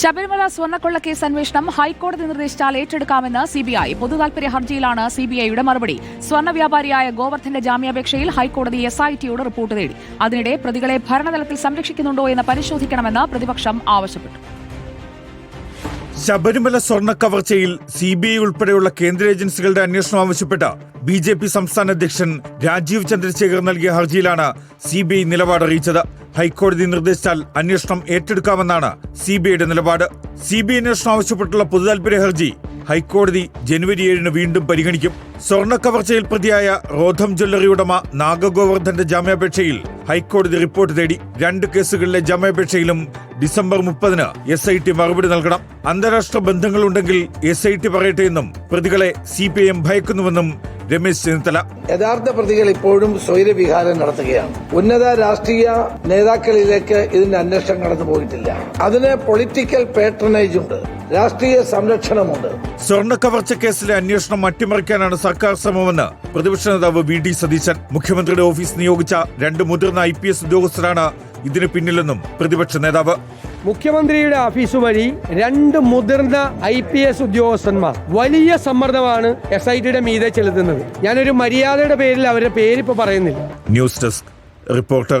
Sabarimala സ്വർണക്കൊള്ള case അന്വേഷണം ഹൈക്കോടതി നിർദ്ദേശിച്ചാൽ ഏറ്റെടുക്കാമെന്ന് CBI. പൊതുതാൽപര്യ ഹർജിയിലാണ് സിബിഐയുടെ മറുപടി. സ്വർണ വ്യാപാരിയായ ഗോവർദ്ധന്റെ ജാമ്യാപേക്ഷയിൽ ഹൈക്കോടതി എസ് ഐ ടിയോട് റിപ്പോർട്ട് തേടി. അതിനിടെ പ്രതികളെ ഭരണതലത്തിൽ സംരക്ഷിക്കുന്നുണ്ടോ എന്ന് പരിശോധിക്കണമെന്ന് പ്രതിപക്ഷം ആവശ്യപ്പെട്ടു. ശബരിമല സ്വർണ കവർച്ചയിൽ സി ബി ഐ ഉൾപ്പെടെയുള്ള കേന്ദ്ര ഏജൻസികളുടെ അന്വേഷണം ആവശ്യപ്പെട്ട ബി ജെ പി സംസ്ഥാന അധ്യക്ഷൻ രാജീവ് ചന്ദ്രശേഖർ നൽകിയ ഹർജിയിലാണ് സി ബി ഐ ഹൈക്കോടതി നിർദ്ദേശിച്ചാൽ അന്വേഷണം ഏറ്റെടുക്കാമെന്നാണ് സി ബി ഐയുടെ നിലപാട്. സി ബി ഐ അന്വേഷണം ആവശ്യപ്പെട്ടുള്ള പൊതുതാൽപര്യ ഹർജി ഹൈക്കോടതി ജനുവരി ഏഴിന് വീണ്ടും പരിഗണിക്കും. സ്വർണ കവർച്ചയിൽ പ്രതിയായ റോധം ജ്വല്ലറി ഉടമ നാഗഗോവർദ്ധന്റെ ജാമ്യാപേക്ഷയിൽ ഹൈക്കോടതി റിപ്പോർട്ട് തേടി രണ്ട് കേസുകളിലെ ജാമ്യാപേക്ഷയിലും ഡിസംബർ മുപ്പതിന് എസ് ഐ ടി മറുപടി നൽകണം. അന്താരാഷ്ട്ര ബന്ധങ്ങളുണ്ടെങ്കിൽ എസ് ഐ ടി പറയട്ടെ എന്നും പ്രതികളെ സി പി ഐ എം ഭയക്കുന്നുവെന്നും രമേശ് ചെന്നിത്തല. യഥാർത്ഥ പ്രതികൾ ഇപ്പോഴും സ്വൈരവിഹാരം നടത്തുകയാണ്. ഉന്നത രാഷ്ട്രീയ നേതാക്കളിലേക്ക് ഇതിന്റെ അന്വേഷണം കടന്നു പോയിട്ടില്ല. അതിന് പൊളിറ്റിക്കൽ പേട്രണേജ് ഉണ്ട്. രാഷ്ട്രീയ സംരക്ഷണമുണ്ട്. സ്വർണ കവർച്ച കേസിലെ അന്വേഷണം അട്ടിമറിക്കാനാണ് സർക്കാർ ശ്രമമെന്ന് പ്രതിപക്ഷ നേതാവ് വി ഡി സതീശൻ മുഖ്യമന്ത്രിയുടെ ഓഫീസ് നിയോഗിച്ച രണ്ട് മുതിർന്ന ഐ പി എസ് ഉദ്യോഗസ്ഥരാണ് ഇതിന് പിന്നിലെന്നും പ്രതിപക്ഷ നേതാവ്. മുഖ്യമന്ത്രിയുടെ ഓഫീസ് വഴി രണ്ട് മുതിർന്ന ഐ പി എസ് ഉദ്യോഗസ്ഥന്മാർ വലിയ സമ്മർദ്ദമാണ് എസ് ഐ ടിയുടെ മീതെ ചെലുത്തുന്നത്. ഞാനൊരു മര്യാദയുടെ പേരിൽ അവരുടെ പേരിപ്പോ പറയുന്നില്ല. News desk reporter